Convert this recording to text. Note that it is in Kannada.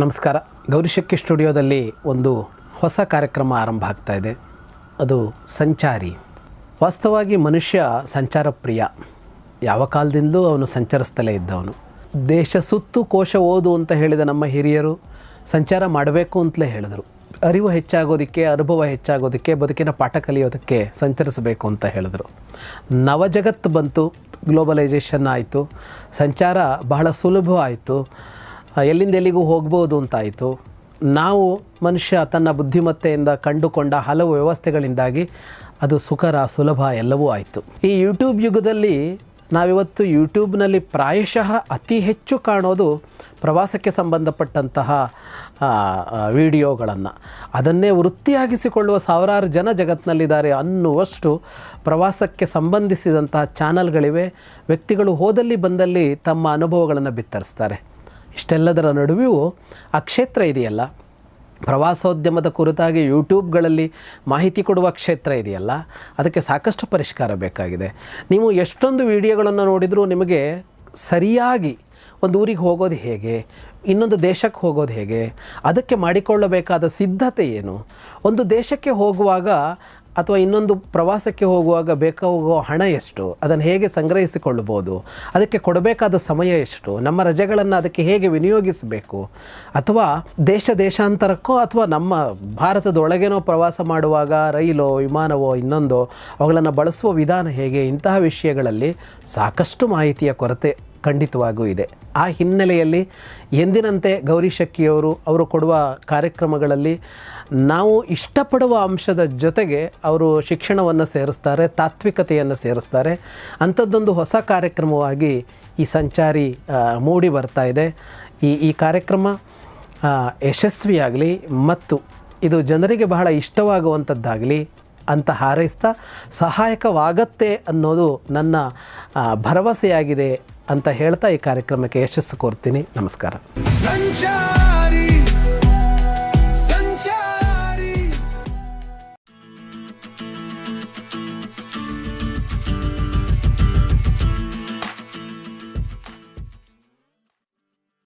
ನಮಸ್ಕಾರ. ಗೌರಿಶಕ್ಕಿ ಸ್ಟುಡಿಯೋದಲ್ಲಿ ಒಂದು ಹೊಸ ಕಾರ್ಯಕ್ರಮ ಆರಂಭ ಆಗ್ತಾ ಇದೆ. ಅದು ಸಂಚಾರಿ. ವಾಸ್ತವವಾಗಿ ಮನುಷ್ಯ ಸಂಚಾರ ಪ್ರಿಯ. ಯಾವ ಕಾಲದಿಂದಲೂ ಅವನು ಸಂಚರಿಸ್ತಲೇ ಇದ್ದವನು. ದೇಶ ಸುತ್ತು ಕೋಶ ಓದು ಅಂತ ಹೇಳಿದ ನಮ್ಮ ಹಿರಿಯರು ಸಂಚಾರ ಮಾಡಬೇಕು ಅಂತಲೇ ಹೇಳಿದರು. ಅರಿವು ಹೆಚ್ಚಾಗೋದಕ್ಕೆ, ಅನುಭವ ಹೆಚ್ಚಾಗೋದಕ್ಕೆ, ಬದುಕಿನ ಪಾಠ ಕಲಿಯೋದಕ್ಕೆ ಸಂಚರಿಸಬೇಕು ಅಂತ ಹೇಳಿದರು. ನವಜಗತ್ತು ಬಂತು, ಗ್ಲೋಬಲೈಸೇಷನ್ ಆಯಿತು. ಸಂಚಾರ ಬಹಳ ಸುಲಭ ಆಯಿತು ಎಲ್ಲಿಂದ ಎಲ್ಲಿಗೂ ಹೋಗ್ಬೋದು ಅಂತಾಯಿತು. ನಾವು ಮನುಷ್ಯ ತನ್ನ ಬುದ್ಧಿಮತ್ತೆಯಿಂದ ಕಂಡುಕೊಂಡ ಹಲವು ವ್ಯವಸ್ಥೆಗಳಿಂದಾಗಿ ಅದು ಸುಖರ ಸುಲಭ ಎಲ್ಲವೂ ಆಯಿತು. ಈ ಯೂಟ್ಯೂಬ್ ಯುಗದಲ್ಲಿ ನಾವಿವತ್ತು ಯೂಟ್ಯೂಬ್ನಲ್ಲಿ ಪ್ರಾಯಶಃ ಅತಿ ಹೆಚ್ಚು ಕಾಣೋದು ಪ್ರವಾಸಕ್ಕೆ ಸಂಬಂಧಪಟ್ಟಂತಹ ವಿಡಿಯೋಗಳನ್ನು. ಅದನ್ನೇ ವೃತ್ತಿಯಾಗಿಸಿಕೊಳ್ಳುವ ಸಾವಿರಾರು ಜನ ಜಗತ್ತಿನಲ್ಲಿದ್ದಾರೆ ಅನ್ನುವಷ್ಟು ಪ್ರವಾಸಕ್ಕೆ ಸಂಬಂಧಿಸಿದಂತಹ ಚಾನಲ್ಗಳಿವೆ. ವ್ಯಕ್ತಿಗಳು ಹೋದಲ್ಲಿ ಬಂದಲ್ಲಿ ತಮ್ಮ ಅನುಭವಗಳನ್ನು ಬಿತ್ತರಿಸ್ತಾರೆ. ಇಷ್ಟೆಲ್ಲದರ ನಡುವೆಯೂ ಆ ಕ್ಷೇತ್ರ ಇದೆಯಲ್ಲ. ಪ್ರವಾಸೋದ್ಯಮದ ಕುರಿತಾಗಿ ಯೂಟ್ಯೂಬ್ಗಳಲ್ಲಿ ಮಾಹಿತಿ ಕೊಡುವ ಕ್ಷೇತ್ರ ಇದೆಯಲ್ಲ. ಅದಕ್ಕೆ ಸಾಕಷ್ಟು ಪರಿಷ್ಕಾರ ಬೇಕಾಗಿದೆ. ನೀವು ಎಷ್ಟೊಂದು ವಿಡಿಯೋಗಳನ್ನು ನೋಡಿದರೂ ನಿಮಗೆ ಸರಿಯಾಗಿ ಒಂದು ಊರಿಗೆ ಹೋಗೋದು ಹೇಗೆ, ಇನ್ನೊಂದು ದೇಶಕ್ಕೆ ಹೋಗೋದು ಹೇಗೆ, ಅದಕ್ಕೆ ಮಾಡಿಕೊಳ್ಳಬೇಕಾದ ಸಿದ್ಧತೆ ಏನು? ಒಂದು ದೇಶಕ್ಕೆ ಹೋಗುವಾಗ ಅಥವಾ ಇನ್ನೊಂದು ಪ್ರವಾಸಕ್ಕೆ ಹೋಗುವಾಗ ಬೇಕಾಗುವ ಹಣ ಎಷ್ಟು? ಅದನ್ನು ಹೇಗೆ ಸಂಗ್ರಹಿಸಿಕೊಳ್ಳಬಹುದು? ಅದಕ್ಕೆ ಕೊಡಬೇಕಾದ ಸಮಯ ಎಷ್ಟು? ನಮ್ಮ ರಜೆಗಳನ್ನು ಅದಕ್ಕೆ ಹೇಗೆ ವಿನಿಯೋಗಿಸಬೇಕು? ಅಥವಾ ದೇಶ ದೇಶಾಂತರಕ್ಕೋ ಅಥವಾ ನಮ್ಮ ಭಾರತದೊಳಗೇನೋ ಪ್ರವಾಸ ಮಾಡುವಾಗ ರೈಲೋ, ವಿಮಾನವೋ, ಇನ್ನೊಂದೋ ಅವುಗಳನ್ನು ಬಳಸುವ ವಿಧಾನ ಹೇಗೆ? ಇಂತಹ ವಿಷಯಗಳಲ್ಲಿ ಸಾಕಷ್ಟು ಮಾಹಿತಿಯ ಕೊರತೆ ಖಂಡಿತವಾಗೂ ಇದೆ. ಆ ಹಿನ್ನೆಲೆಯಲ್ಲಿ ಎಂದಿನಂತೆ ಗೌರಿ ಶಕ್ಕಿಯವರು ಅವರು ಕೊಡುವ ಕಾರ್ಯಕ್ರಮಗಳಲ್ಲಿ ನಾವು ಇಷ್ಟಪಡುವ ಅಂಶದ ಜೊತೆಗೆ ಅವರು ಶಿಕ್ಷಣವನ್ನು ಸೇರಿಸ್ತಾರೆ, ತಾತ್ವಿಕತೆಯನ್ನು ಸೇರಿಸ್ತಾರೆ. ಅಂಥದ್ದೊಂದು ಹೊಸ ಕಾರ್ಯಕ್ರಮವಾಗಿ ಈ ಸಂಚಾರಿ ಮೂಡಿ ಬರ್ತಾ ಇದೆ. ಈ ಈ ಕಾರ್ಯಕ್ರಮ ಯಶಸ್ವಿಯಾಗಲಿ ಮತ್ತು ಇದು ಜನರಿಗೆ ಬಹಳ ಇಷ್ಟವಾಗುವಂಥದ್ದಾಗಲಿ ಅಂತ ಹಾರೈಸ್ತಾ ಸಹಾಯಕವಾಗತ್ತೆ ಅನ್ನೋದು ನನ್ನ ಭರವಸೆಯಾಗಿದೆ ಅಂತ ಹೇಳ್ತಾ ಈ ಕಾರ್ಯಕ್ರಮಕ್ಕೆ ಯಶಸ್ಸು ಕೋರ್ತೀನಿ ನಮಸ್ಕಾರ.